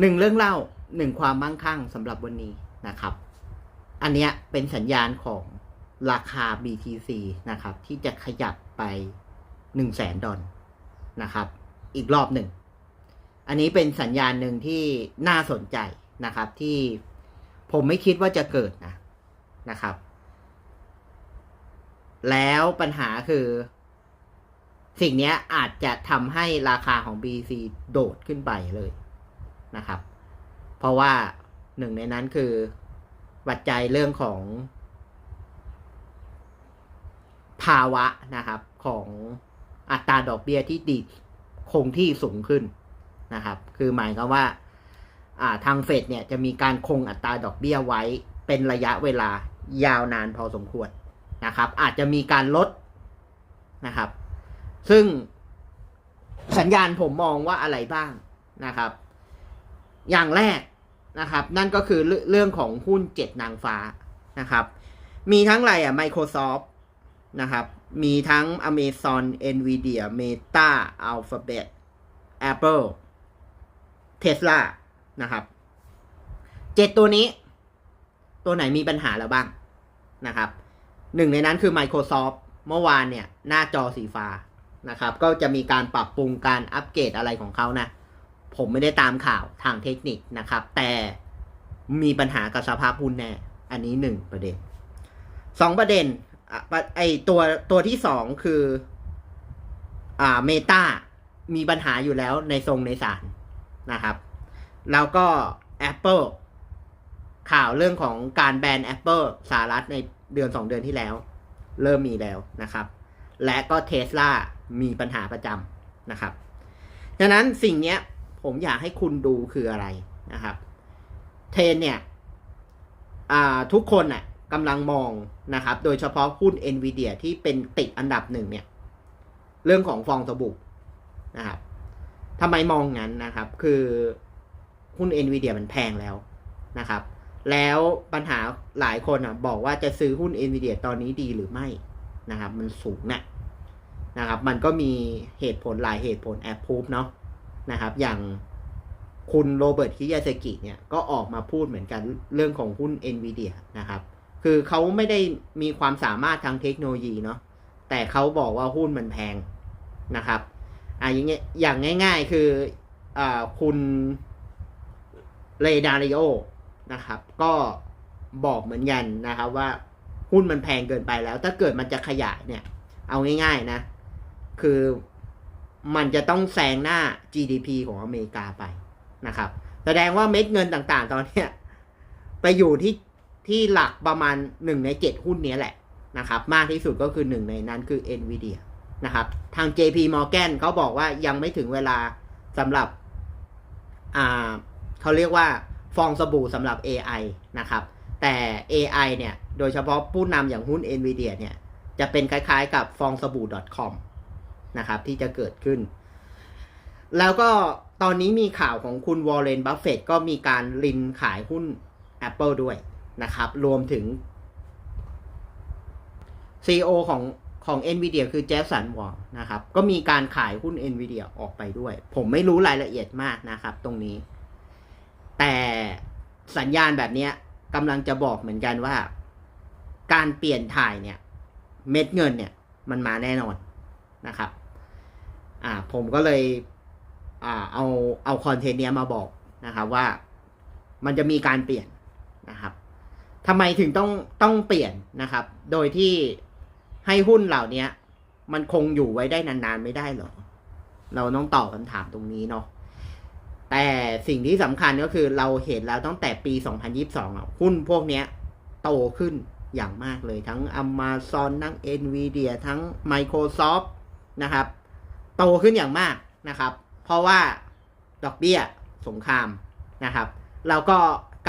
หนึ่งเรื่องเล่าหนึ่งความมั่งคั่งสำหรับวันนี้นะครับ อันเนี้ยเป็นสัญญาณของราคา BTC นะครับ ที่จะขยับไปหนึ่งแสนดอลนะครับ อีกรอบหนึ่ง อันนี้เป็นสัญญาณหนึ่งที่น่าสนใจนะครับ ที่ผมไม่คิดว่าจะเกิดนะนะครับ แล้วปัญหาคือ สิ่งนี้อาจจะทำให้ราคาของ BTC โดดขึ้นไปเลย นะครับ เพราะว่าหนึ่งในนั้นคือปัจจัยเรื่องของ ภาวะนะครับของอัตราดอกเบี้ยที่ดีดคงที่สูงขึ้นนะครับ คือหมายความว่าอ่าทางเฟดเนี่ยจะมีการคงอัตราดอกเบี้ยไว้เป็นระยะเวลายาวนานพอสมควรนะครับ อาจจะมีการลดนะครับ ซึ่งสัญญาณผมมองว่าอะไรบ้างนะครับ อย่างแรกนะครับ นั่นก็คือเรื่องของหุ้นเจ็ดนางฟ้านะครับ มีทั้งอะไรอะ Microsoft นะครับ มีทั้ง Amazon Nvidia Meta Alphabet Apple Tesla นะครับเจ็ดตัวนี้ ตัวไหนมีปัญหาแล้วบ้างนะครับ หนึ่งในนั้นคือ Microsoft เมื่อวานเนี่ย หน้าจอสีฟ้านะครับ ก็จะมีการปรับปรุงการอัปเกรดอะไรของเขานะ ผมไม่ได้ตามข่าวทางเทคนิคนะครับ แต่มีปัญหากับสภาพหุ้นแน่ อันนี้หนึ่งประเด็นสองประเด็นไอตัวตัวที่สองคือ อ่าเมตามีปัญหาอยู่แล้วในทรงในสารนะครับ แล้วก็ Apple ข่าวเรื่องของการแบน Apple สหรัฐในเดือนสองเดือนที่แล้ว เริ่มมีแล้วนะครับ และก็เท s l a มีปัญหาประจำนะครับดังนั้นสิ่งเนี้ย ผมอยากให้คุณดูคืออะไรนะครับ เทรนเนี่ยทุกคนน่ะกำลังมองนะครับ โดยเฉพาะหุ้น NVIDIA ที่เป็นติดอันดับหนึ่งเนี่ย เรื่องของฟองสบู่นะครับทำไมมองงั้นนะครับ คือหุ้น NVIDIA มันแพงแล้วนะครับ แล้วปัญหาหลายคนอะบอกว่าจะซื้อหุ้น NVIDIA ตอนนี้ดีหรือไม่นะครับ มันสูงนะ่ะนะครับ มันก็มีเหตุผลหลายเหตุผลแอบพูฟเนาะ นะครับอย่างคุณโรเบิร์ตคิยาสกิเนี่ยก็ออกมาพูดเหมือนกันเรื่องของหุ้น NVIDIA นะครับ คือเขาไม่ได้มีความสามารถทางเทคโนโลยีเนาะแต่เขาบอกว่าหุ้นมันแพงนะครับอ่าอย่างเงี้ยอย่างง่าย ๆ คืออ่าคุณเรดาริโอนะครับ ก็บอกเหมือนกันนะครับว่าหุ้นมันแพงเกินไปแล้ว ถ้าเกิดมันจะขยายเนี่ย เอาง่าย ๆนะ คือ มันจะต้องแซงหน้า GDP ของอเมริกาไปนะครับ แสดงว่าเม็ดเงินต่างๆ ตอนนี้ไปอยู่ที่ที่หลักประมาณหนึ่งในเจ็ดหุ้นนี้แหละนะครับ มากที่สุดก็คือหนึ่งในนั้นคือ NVIDIA นะครับ ทาง JP Morgan เขาบอกว่ายังไม่ถึงเวลาสำหรับอ่าเขาเรียกว่าฟองสบู่สำหรับ AI นะครับ แต่ AI เนี่ย โดยเฉพาะผู้นำอย่างหุ้น NVIDIA เนี่ย จะเป็นคล้ายๆกับฟองสบู่ .com นะครับ ที่จะเกิดขึ้น แล้วก็ตอนนี้มีข่าวของคุณวอร์เรนบัฟเฟตก็มีการลินขายหุ้น Apple ด้วยนะครับ รวมถึง CEO ของของ NVIDIA คือเจฟสันวองนะครับ ก็มีการขายหุ้น NVIDIA ออกไปด้วย ผมไม่รู้รายละเอียดมากนะครับ ตรงนี้ แต่สัญญาณแบบนี้กำลังจะบอกเหมือนกันว่า การเปลี่ยนถ่ายเนี่ย เม็ดเงินเนี่ย มันมาแน่นอนนะครับ อ่าผมก็เลยอ่าเอาเอาคอนเทนต์เนี้ยมาบอกนะครับว่ามันจะมีการเปลี่ยนนะครับทำไมถึงต้องต้องเปลี่ยนนะครับ โดยที่ให้หุ้นเหล่านี้มันคงอยู่ไว้ได้นานๆไม่ได้หรอ เราต้องตอบคำถามตรงนี้เนาะแต่สิ่งที่สำคัญก็คือเราเห็นแล้วตั้งแต่ปี 2022อะหุ้นพวกเนี้ยโตขึ้นอย่างมากเลยทั้ง Amazon ทั้ง Nvidia ทั้ง Microsoft นะครับ โตขึ้นอย่างมากนะครับ เพราะว่าดอกเบี้ยสงครามนะครับ แล้วก็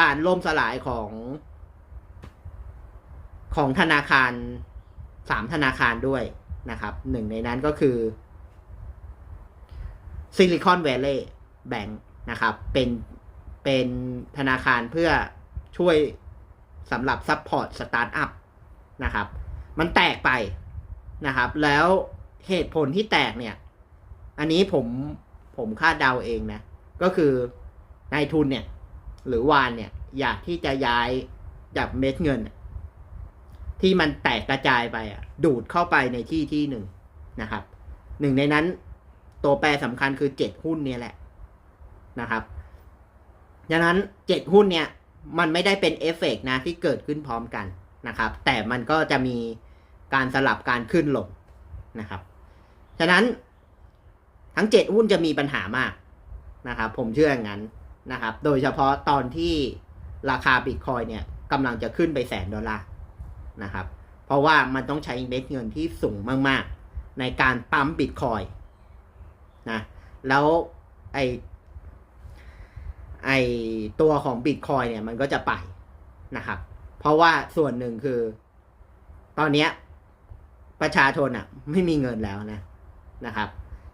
การล่มสลายของ ของธนาคารสามธนาคารด้วยนะครับหนึ่งในนั้นก็คือ Silicon Valley Bank นะครับเป็นเป็นธนาคารเพื่อช่วยสำหรับซัพพอร์ตสตาร์ทอัพนะครับ มันแตกไปนะครับ แล้วเหตุผลที่แตกเนี่ย อันนี้ผมผมคาดเดาเองนะ ก็คือนายทุนเนี่ย หรือวานเนี่ย อยากที่จะย้ายจากเม็ดเงิน ที่มันแตกกระจายไปอะ ดูดเข้าไปในที่ที่หนึ่งนะครับ หนึ่งในนั้น ตัวแปรสำคัญคือเจ็ดหุ้นเนี่ยแหละนะครับดังนั้นเจ็ดหุ้นเนี่ย มันไม่ได้เป็นเอฟเฟกต์นะที่เกิดขึ้นพร้อมกันนะครับ แต่มันก็จะมีการสลับการขึ้นลงนะครับ ฉะนั้น ทั้งเจ็ดหุ้นจะมีปัญหามากนะครับ ผมเชื่ออย่างนั้นนะครับ โดยเฉพาะตอนที่ราคาบิตคอยเนี่ยกำลังจะขึ้นไปแสนดอลลาร์นะครับ เพราะว่ามันต้องใช้เม็ดเงินที่สูงมาก ๆ ในการปั๊มบิตคอยนะแล้วไอไอตัวของบิตคอยเนี่ยมันก็จะไปนะครับ เพราะว่าส่วนหนึ่งคือ ตอนนี้ประชาชนอะ ไม่มีเงินแล้วนะนะครับ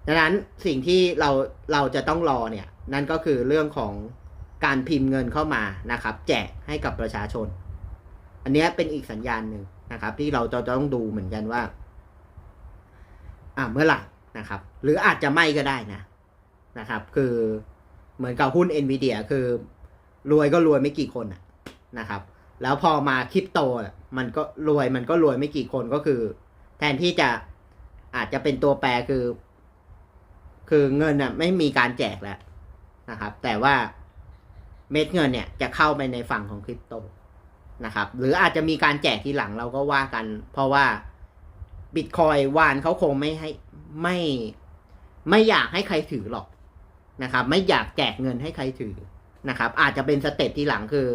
ดังนั้นสิ่งที่เราเราจะต้องรอเนี่ยนั่นก็คือเรื่องของการพิมพ์เงินเข้ามานะครับ แจกให้กับประชาชน อันนี้เป็นอีกสัญญาณหนึ่งนะครับ ที่เราจะต้องดูเหมือนกันว่า อ่าเมื่อไหร่นะครับ หรืออาจจะไม่ก็ได้นะนะครับ คือเหมือนกับหุ้น NVIDIA คือ รวยก็รวยไม่กี่คนนะครับ แล้วพอมาคริปโตมันก็รวยมันก็รวยไม่กี่คนก็คือ แทนที่จะอาจจะเป็นตัวแปรคือ คือเงินน่ะไม่มีการแจกแล้วนะครับ แต่ว่าเม็ดเงินเนี่ยจะเข้าไปในฝั่งของคริปโตนะครับ หรืออาจจะมีการแจกทีหลังเราก็ว่ากัน เพราะว่าบิตคอยวานเขาคงไม่ให้ไม่ไม่อยากให้ใครถือหรอกนะครับ ไม่อยากแจกเงินให้ใครถือนะครับ อาจจะเป็นสเต็ปทีหลังคือ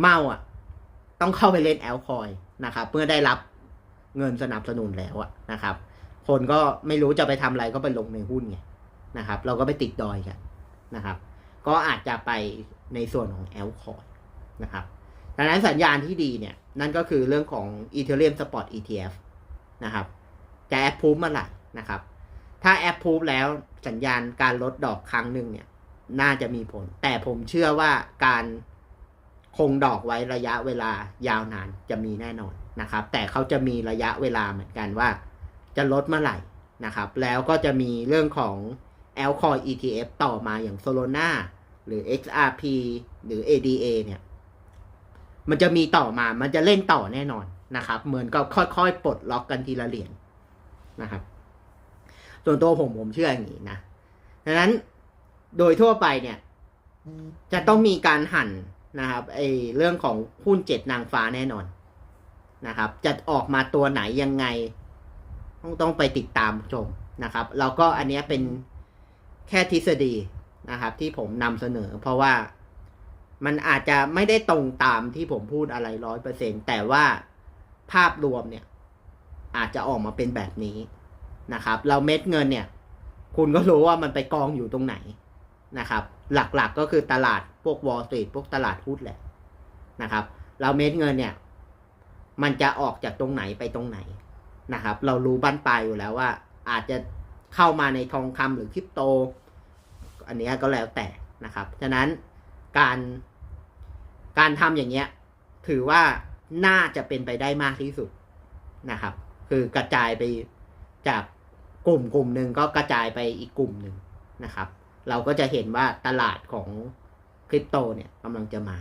เมาอะ ต้องเข้าไปเล่นแอลคอยนะครับเพื่อได้รับเงินสนับสนุนแล้วอะนะครับ คนก็ไม่รู้จะไปทำอะไรก็ไปลงในหุ้นไงนะครับ เราก็ไปติดดอยกันนะครับ ก็อาจจะไปในส่วนของแอลคอยนะครับดังนั้นสัญญาณที่ดีเนี่ย นั่นก็คือเรื่องของ Ethereum Spot ETF นะครับจะแอปพูฟเมื่อไหร่นะครับ ถ้าแอปพูฟแล้วสัญญาณการลดดอกครั้งหนึ่งเนี่ย น่าจะมีผล แต่ผมเชื่อว่าการคงดอกไว้ระยะเวลายาวนานจะมีแน่นอนนะครับ แต่เขาจะมีระยะเวลาเหมือนกันว่า จะลดเมื่อไหร่นะครับ แล้วก็จะมีเรื่องของ a l c o i ETF ต่อมาอย่าง Solana หรือ XRP หรือ ADA เนี่ย มันจะมีต่อมา มันจะเล่นต่อแน่นอนนะครับ เหมือนกับค่อยๆ ปลดล็อกกันทีละเหรียญนะครับ ส่วนตัวผมผมเชื่ออย่างนี้นะดังนั้นโดยทั่วไปเนี่ย จะต้องมีการหั่นนะครับไอเรื่องของหุ้นเจ็ดนางฟ้าแน่นอนนะครับ จะออกมาตัวไหนยังไง ต้องต้องไปติดตามชมนะครับแล้วก็อันนี้เป็นแค่ทฤษฎีนะครับ ที่ผมนำเสนอ เพราะว่ามันอาจจะไม่ได้ตรงตามที่ผมพูดอะไรร้อยเปอร์เซ็นแต่ว่าภาพรวมเนี่ย อาจจะออกมาเป็นแบบนี้นะครับ เราเม็ดเงินเนี่ย คุณก็รู้ว่ามันไปกองอยู่ตรงไหนนะครับ หลักๆก็คือตลาดพวกวอลสตรีทพวกตลาดหุ้นแหละนะครับ เราเม็ดเงินเนี่ย มันจะออกจากตรงไหนไปตรงไหน นะครับ เรารู้บั้นปลายอยู่แล้วว่า อาจจะเข้ามาในทองคำหรือคริปโต อันนี้ก็แล้วแต่นะครับ ฉะนั้นการการทำอย่างเงี้ยถือว่าน่าจะเป็นไปได้มากที่สุดนะครับ คือกระจายไปจากกลุ่มกลุ่มหนึ่งก็กระจายไปอีกกลุ่มหนึ่งนะครับ เราก็จะเห็นว่าตลาดของคริปโตเนี่ยกำลังจะมา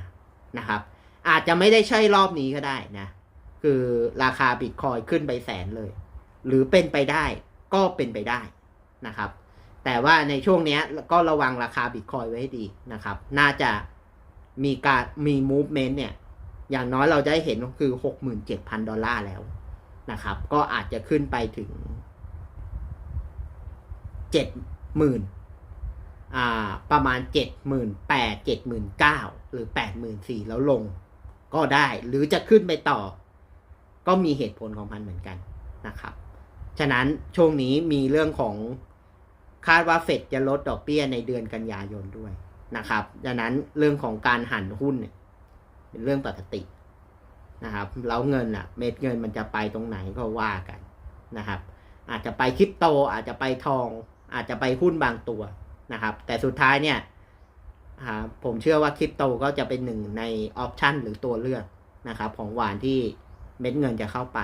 นะครับ อาจจะไม่ได้ใช่รอบนี้ก็ได้นะ คือราคาบิตคอยขึ้นไปแสนเลย หรือเป็นไปได้ก็เป็นไปได้นะครับ แต่ว่าในช่วงนี้ก็ระวังราคาบิตคอยไว้ให้ดีนะครับ น่าจะมีการมีมูฟเมนต์เนี่ย อย่างน้อยเราจะได้เห็นก็คือหกหมื่นเจ็ดพันดอลลาร์แล้วนะครับ ก็อาจจะขึ้นไปถึงเจ็ดหมื่นอ่าประมาณเจ็ดหมื่นแปดเจ็ดหมื่นเก้าหรือแปดหมื่นสี่แล้วลงก็ได้หรือจะขึ้นไปต่อ ก็มีเหตุผลของมันเหมือนกันนะครับ ฉะนั้นช่วงนี้มีเรื่องของคาดว่าเฟดจะลดดอกเบี้ยในเดือนกันยายนด้วยนะครับดังนั้นเรื่องของการหันหุ้นเนี่ยเป็นเรื่องปกตินะครับแล้วเงินอะเม็ดเงินมันจะไปตรงไหนก็ว่ากันนะครับ อาจจะไปคริปโต อาจจะไปทอง อาจจะไปหุ้นบางตัวนะครับ แต่สุดท้ายเนี่ยผมเชื่อว่าคริปโตก็จะเป็นหนึ่งในออปชันหรือตัวเลือกนะครับ ของหวานที่ เม็ดเงินจะเข้าไป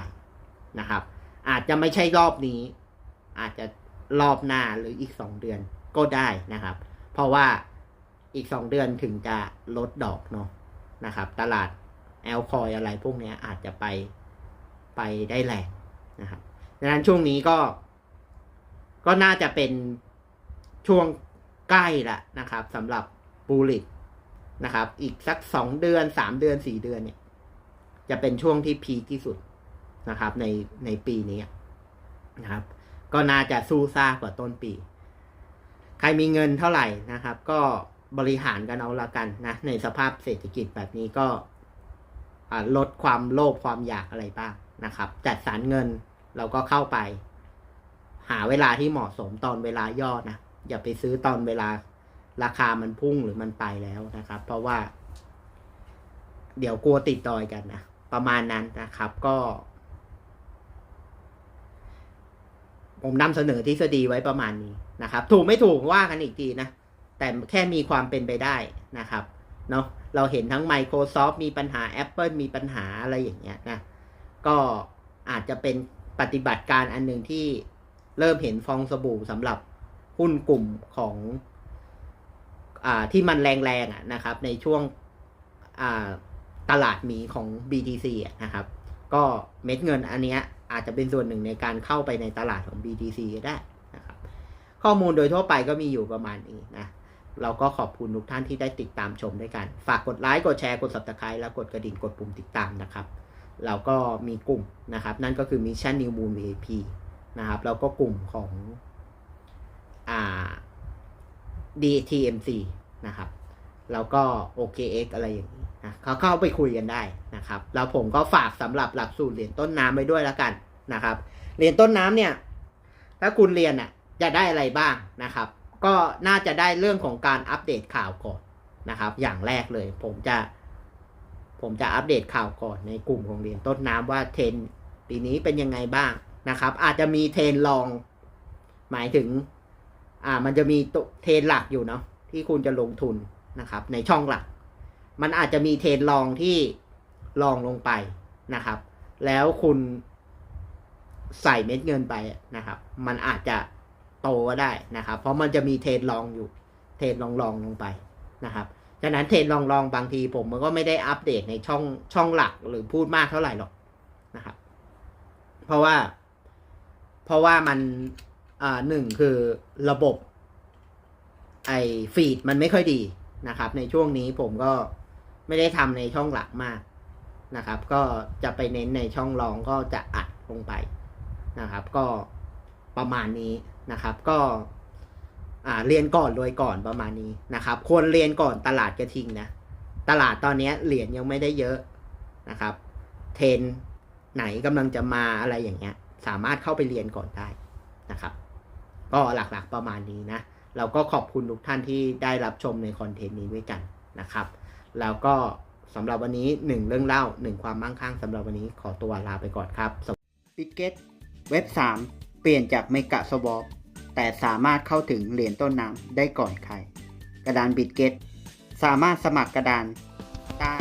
นะครับ อาจจะไม่ใช่รอบนี้ อาจจะรอบหน้าหรืออีกสองเดือนก็ได้นะครับ เพราะว่าอีกสองเดือนถึงจะลดดอกเนาะนะครับ ตลาดแอลคอยอะไรพวกนี้อาจจะไปไปได้แรงนะครับดังนั้นช่วงนี้ก็ ก็น่าจะเป็นช่วงใกล้ละนะครับสำหรับบูลิตนะครับ อีกสักสองเดือนสามเดือนสี่เดือนเนี่ย จะเป็นช่วงที่พีคที่สุดนะครับ ในในปีนี้นะครับ ก็น่าจะสู้ซ่ากว่าต้นปี ใครมีเงินเท่าไหร่นะครับ ก็บริหารกันเอาละกันนะในสภาพเศรษฐกิจแบบนี้ก็ลดความโลภความอยากอะไรบ้างนะครับ จัดสรรเงินเราก็เข้าไป หาเวลาที่เหมาะสมตอนเวลาย่อนะอย่าไปซื้อตอนเวลาราคามันพุ่งหรือมันไปแล้วนะครับ เพราะว่า เดี๋ยวกลัวติดดอยกันนะ ประมาณนั้นนะครับก็ ผมนำเสนอทฤษฎีไว้ประมาณนี้นะครับ ถูกไม่ถูกว่ากันอีกทีนะ แต่แค่มีความเป็นไปได้นะครับเนาะเราเห็นทั้ง Microsoft มีปัญหา Apple มีปัญหาอะไรอย่างเงี้ยนะก็อาจจะเป็นปฏิบัติการอันหนึ่งที่เริ่มเห็นฟองสบู่สำหรับหุ้นกลุ่มของอ่าที่มันแรงๆอะนะครับ ในช่วงอ่า ตลาดหมีของ BTC นะครับ ก็เม็ดเงินอันนี้อาจจะเป็นส่วนหนึ่งในการเข้าไปในตลาดของ BTC ก็ได้นะครับ ข้อมูลโดยทั่วไปก็มีอยู่ประมาณนี้นะ เราก็ขอบคุณทุกท่านที่ได้ติดตามชมด้วยกัน ฝากกดไลค์ กดแชร์ กด subscribe แล้วกดกระดิ่ง กดปุ่มติดตามนะครับ เราก็มีกลุ่มนะครับ นั่นก็คือ Mission New Moon VIP นะครับ แล้วก็กลุ่มของอ่า DTMC นะครับ แล้วก็ OKX อะไรอย่างนี้นะเขาเข้าไปคุยกันได้นะครับแล้วผมก็ฝากสำหรับหลักสูตรเหรียญต้นน้ำไปด้วยแล้วกันนะครับเหรียญต้นน้ำเนี่ยถ้าคุณเรียนอะจะได้อะไรบ้างนะครับ ก็น่าจะได้เรื่องของการอัปเดตข่าวก่อนนะครับ อย่างแรกเลยผมจะ ผมจะอัปเดตข่าวก่อนในกลุ่มของเหรียญต้นน้ำว่าเทรนปีนี้เป็นยังไงบ้างนะครับ อาจจะมีเทรนด์รอง หมายถึง อ่า มันจะมีตเทรนหลักอยู่เนาะที่คุณจะลงทุน นะครับในช่องหลัก มันอาจจะมีเทรนด์รองที่รองลงไปนะครับ แล้วคุณใส่เม็ดเงินไปนะครับ มันอาจจะโตก็ได้นะครับ เพราะมันจะมีเทรนด์รองอยู่ เทรนด์รองรองลงไปนะครับฉะนั้นเทรนด์รองรองบางทีผมมันก็ไม่ได้อัปเดตในช่องช่องหลักหรือพูดมากเท่าไหร่หรอกนะครับ เพราะว่า เพราะว่ามันอ่าหนึ่งคือระบบ ไอฟีดมันไม่ค่อยดี นะครับ ในช่วงนี้ผมก็ไม่ได้ทำในช่องหลักมากนะครับ ก็จะไปเน้นในช่องรองก็จะอัดลงไปนะครับ ก็ประมาณนี้นะครับ ก็อ่าเรียนก่อนรวยก่อนประมาณนี้นะครับ ควรเรียนก่อนตลาดกระทิงนะ ตลาดตอนนี้เหรียญยังไม่ได้เยอะนะครับ เทรนไหนกำลังจะมาอะไรอย่างเงี้ย สามารถเข้าไปเรียนก่อนได้นะครับ ก็หลักๆประมาณนี้นะ เราก็ขอบคุณทุกท่านที่ได้รับชมในคอนเทนต์นี้ด้วยกันนะครับ แล้วก็สำหรับวันนี้หนึ่งเรื่องเล่าหนึ่งความมั่งคั่งสำหรับวันนี้ขอตัวลาไปก่อนครับปิเกตเว็บ 3 เปลี่ยนจากเมกะสวอปแต่สามารถเข้าถึงเหรียญต้นน้ำได้ก่อนใคร กระดานบิตเกตสามารถสมัครกระดานได้